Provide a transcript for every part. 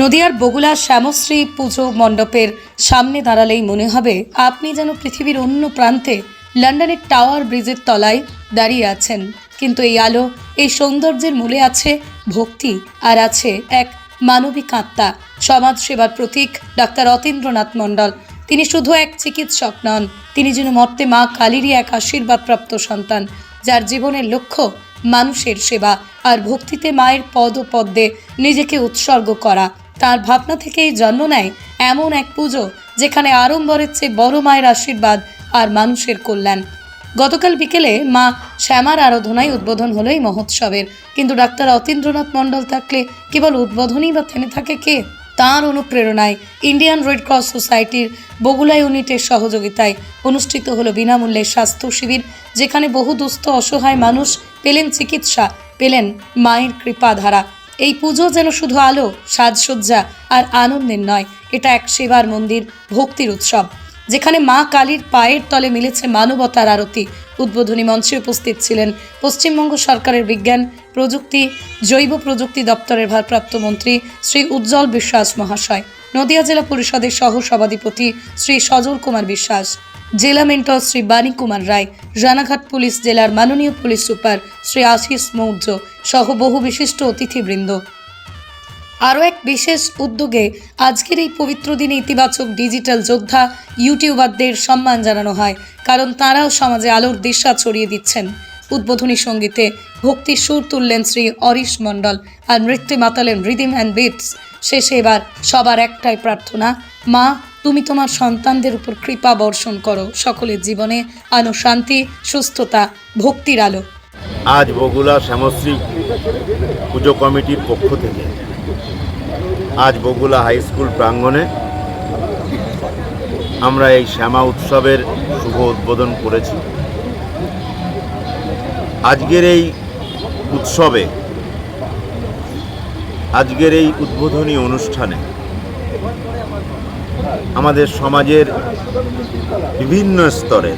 নদিয়ার বগুলা শ্যামশ্রী পুজো মণ্ডপের সামনে দাঁড়ালেই মনে হবে, আপনি যেন পৃথিবীর অন্য প্রান্তে লন্ডনের টাওয়ার ব্রিজের তলায় দাঁড়িয়ে আছেন। কিন্তু এই আলো, এই সৌন্দর্যের মূলে আছে ভক্তি আর আছে এক মানবিক আত্মা। সমাজ সেবার প্রতীক ডাক্তার অতীন্দ্রনাথ মণ্ডল। তিনি শুধু এক চিকিৎসক নন, তিনি যেন মর্তে মা কালীরই এক আশীর্বাদপ্রাপ্ত সন্তান, যার জীবনের লক্ষ্য মানুষের সেবা আর ভক্তিতে মায়ের পদ ও পদ্মে নিজেকে উৎসর্গ করা। তার ভাবনা থেকেই জন্ম নেয় এমন এক পুজো যেখানে আড়ম্বরের চেয়ে বড় মায়ের আশীর্বাদ আর মানুষের কল্যাণ। গতকাল বিকেলে মা শ্যামার আরাধনায় উদ্বোধন হলো এই মহোৎসবের। কিন্তু ডাক্তার অতীন্দ্রনাথ মণ্ডল থাকলে কেবল উদ্বোধনই বা থেমে থাকে কে? তাঁর অনুপ্রেরণায় ইন্ডিয়ান রেড ক্রস সোসাইটির বগুলা ইউনিটের সহযোগিতায় অনুষ্ঠিত হলো বিনামূল্যে স্বাস্থ্য শিবির, যেখানে বহু দুস্থ, অসহায় মানুষ পেলেন চিকিৎসা, পেলেন মায়ের কৃপাধারা। এই পুজো যেন শুধু আলো, সাজসজ্জা আর আনন্দের নয়, এটা এক সেবার মন্দির, ভক্তির উৎসব। যেখানে মা কালীর পায়ের তলে মিলেছে মানবতার আরতি। উদ্বোধনী মঞ্চে উপস্থিত ছিলেন পশ্চিমবঙ্গ সরকারের বিজ্ঞান, প্রযুক্তি, জৈব প্রযুক্তি দপ্তরের ভারপ্রাপ্ত মন্ত্রী শ্রী উজ্জ্বল বিশ্বাস মহাশয়। নদিয়া জেলা পরিষদের সহ সভাধিপতি শ্রী সজল কুমার বিশ্বাস, জেলা মেন্টর শ্রী বাণী কুমার রায়, রানাঘাট পুলিশ জেলার মাননীয় পুলিশ সুপার শ্রী আশিস মৌর্য সহ বহু বিশিষ্ট অতিথিবৃন্দ। আরও এক বিশেষ উদ্যোগে আজকের এই পবিত্র দিনে ইতিবাচক ডিজিটাল যোদ্ধা ইউটিউবারদের সম্মান জানানো হয়, কারণ তারাও সমাজে আলোর দিশা ছড়িয়ে দিচ্ছেন। উদ্বোধনী সঙ্গীতে ভক্তির সুর তুললেন শ্রী অরিশ মণ্ডল আর নৃত্যে মাতালেন রিদিম অ্যান্ড বিটস। শেষে এবার সবার একটাই প্রার্থনা, মা, তুমি তোমার সন্তানদের উপর কৃপা বর্ষণ করো। সকলের জীবনে আনো শান্তি, সুস্থতা, ভক্তির আলো। আজ বগুলা শ্যামশ্রী পুজো কমিটির পক্ষ থেকে, আজ বগুলা হাই স্কুল প্রাঙ্গণে আমরা এই শ্যামা উৎসবের শুভ উদ্বোধন করেছি। আজকের এই উৎসবে, আজকের এই উদ্বোধনী অনুষ্ঠানে আমাদের সমাজের বিভিন্ন স্তরে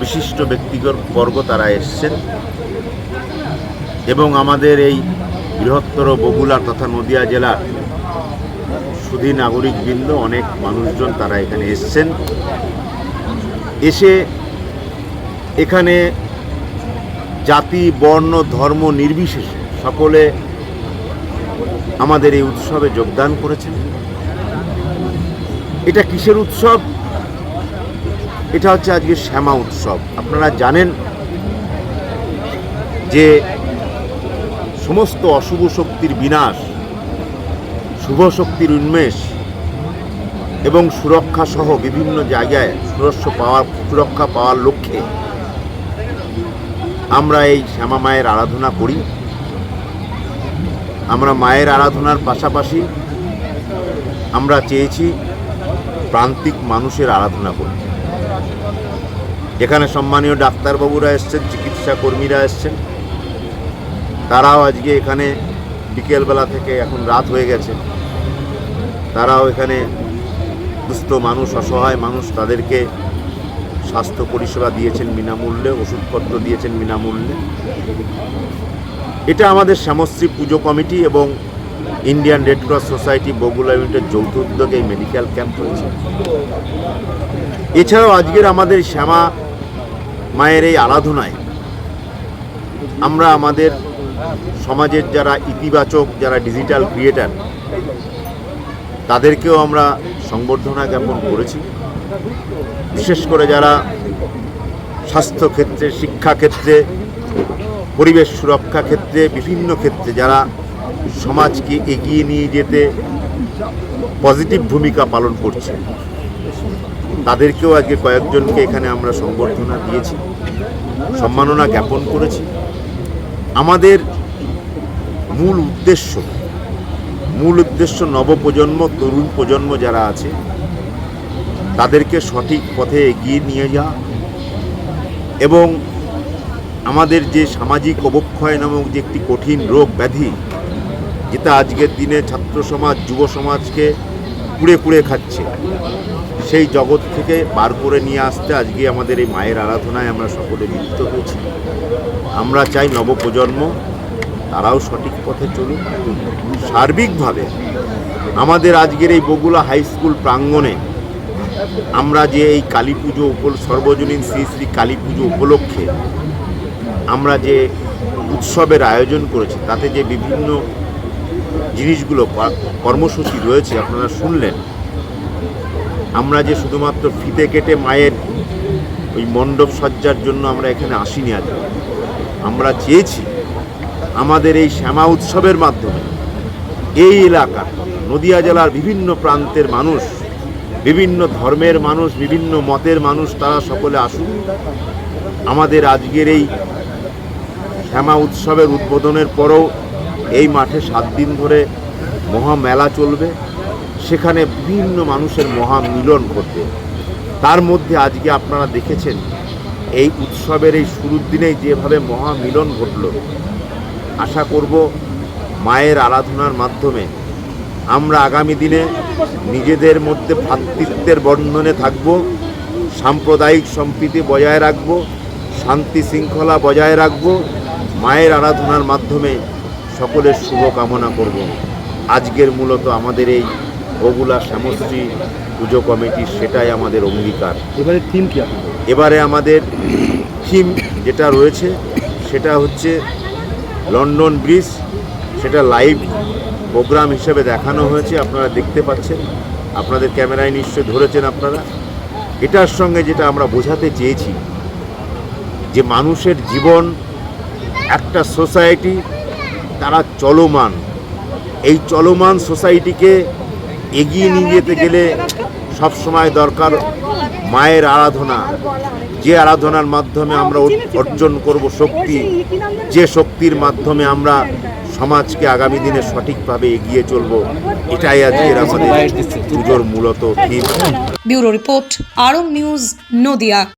বিশিষ্ট ব্যক্তিগত বর্গ তারা এসছেন এবং আমাদের এই বৃহত্তর বগুলা তথা নদিয়া জেলার সুধী নাগরিকবৃন্দ অনেক মানুষজন তারা এখানে এসছেন। এসে এখানে জাতি, বর্ণ, ধর্ম নির্বিশেষে সকলে আমাদের এই উৎসবে যোগদান করেছেন। এটা কিসের উৎসব? এটা হচ্ছে আজকে শ্যামা উৎসব। আপনারা জানেন যে সমস্ত অশুভ শক্তির বিনাশ, শুভ শক্তির উন্মেষ এবং সুরক্ষা সহ বিভিন্ন জায়গায় সুরক্ষা পাওয়ার সুরক্ষা পাওয়ার লক্ষ্যে আমরা এই শ্যামা মায়ের আরাধনা করি। আমরা মায়ের আরাধনার পাশাপাশি আমরা চেয়েছি প্রান্তিক মানুষের আরাধনা করি। এখানে সম্মানীয় ডাক্তারবাবুরা এসছেন, চিকিৎসা কর্মীরা এসছেন। তারাও আজকে এখানে বিকেলবেলা থেকে এখন রাত হয়ে গেছে। তারাও এখানে দুস্থ মানুষ, অসহায় মানুষ, তাদেরকে স্বাস্থ্য পরিষেবা দিয়েছেন বিনামূল্যে, ওষুধপত্র দিয়েছেন বিনামূল্যে। এটা আমাদের শ্যামশ্রী পুজো কমিটি এবং Indian Red Cross Society Bagula ইউনিটের যৌথ উদ্যোগে এই মেডিকেল ক্যাম্প হয়েছে এছাড়াও আজকের আমাদের শ্যামা মায়ের এই আরাধনায় আমরা আমাদের সমাজের যারা ইতিবাচক, যারা ডিজিটাল ক্রিয়েটার তাদেরকেও আমরা সংবর্ধনা জ্ঞাপন করেছি। বিশেষ করে যারা স্বাস্থ্য ক্ষেত্রে শিক্ষা ক্ষেত্রে পরিবেশ সুরক্ষা ক্ষেত্রে, বিভিন্ন ক্ষেত্রে যারা সমাজকে এগিয়ে নিয়ে যেতে পজিটিভ ভূমিকা পালন করছে, তাদেরকেও আজকে কয়েকজনকে এখানে আমরা সংবর্ধনা দিয়েছি, সম্মাননা জ্ঞাপন করেছি। আমাদের মূল উদ্দেশ্য মূল উদ্দেশ্য নবপ্রজন্ম, তরুণ প্রজন্ম যারা আছে তাদেরকে সঠিক পথে এগিয়ে নিয়ে যাওয়া এবং আমাদের যে সামাজিক অবক্ষয় নামক যে একটি কঠিন রোগ ব্যাধি, যেটা আজকের দিনে ছাত্র সমাজ, যুব সমাজকে কুড়ে কুড়ে খাচ্ছে, সেই জগৎ থেকে বার করে নিয়ে আসতে আজকে আমাদের এই মায়ের আরাধনায় আমরা সকলে লিপ্ত হয়েছি। আমরা চাই নবপ্রজন্ম তারাও সঠিক পথে চলুক। সার্বিকভাবে আমাদের আজকের এই বগুলা হাই স্কুল প্রাঙ্গণে আমরা যে এই কালী পুজো সর্বজনীন শ্রী শ্রী কালী পুজো উপলক্ষে আমরা যে উৎসবের আয়োজন করেছি, তাতে যে বিভিন্ন জিনিসগুলো কর্মসূচি রয়েছে, আপনারা শুনলেন। আমরা যে শুধুমাত্র ফিতে কেটে মায়ের ওই মণ্ডপ সজ্জার জন্য আমরা এখানে আসিনি আজ। আমরা চেয়েছি আমাদের এই শ্যামা উৎসবের মাধ্যমে এই এলাকা নদিয়া জেলার বিভিন্ন প্রান্তের মানুষ বিভিন্ন ধর্মের মানুষ, বিভিন্ন মতের মানুষ তারা সকলে আসুন আমাদের আজকের এই শ্যামা উৎসবের উদ্বোধনের পরও এই মাঠে সাত দিন ধরে মহা মেলা চলবে। সেখানে বিভিন্ন মানুষের মহা মিলন ঘটবে। তার মধ্যে আজকে আপনারা দেখেছেন, এই উৎসবের এই শুরুর দিনেই যেভাবে মহা মিলন ঘটল। আশা করব মায়ের আরাধনার মাধ্যমে আমরা আগামী দিনে নিজেদের মধ্যে ভ্রাতৃত্বের বন্ধনে থাকব সাম্প্রদায়িক সম্প্রীতি বজায় রাখব শান্তি শৃঙ্খলা বজায় রাখব মায়ের আরাধনার মাধ্যমে সকলের শুভ কামনা করব। আজকের মূলত আমাদের এই বগুলা শ্যামশ্রী পুজো কমিটির সেটাই আমাদের অঙ্গীকার। এবারে থিম কি এবারে আমাদের থিম যেটা রয়েছে সেটা হচ্ছে লন্ডন ব্রিজ সেটা লাইভ প্রোগ্রাম হিসেবে দেখানো হয়েছে, আপনারা দেখতে পাচ্ছেন। আপনাদের ক্যামেরায় নিশ্চয় ধরেছেন আপনারা। এটার সঙ্গে যেটা আমরা বোঝাতে চেয়েছি, যে মানুষের জীবন, একটা সোসাইটি, তারা চলমান। এই চলমান সোসাইটিকে এগিয়ে নিয়ে যেতে গেলে সবসময় দরকার মায়ের আরাধনা। যে আরাধনার মাধ্যমে আমরা অর্জন করব শক্তি, যে শক্তির মাধ্যমে আমরা সমাজকে আগামী দিনে সঠিকভাবে এগিয়ে চলবো এটাই আজকের আমাদের পুজোর মূলত theme bureau report Aarong news Nadia.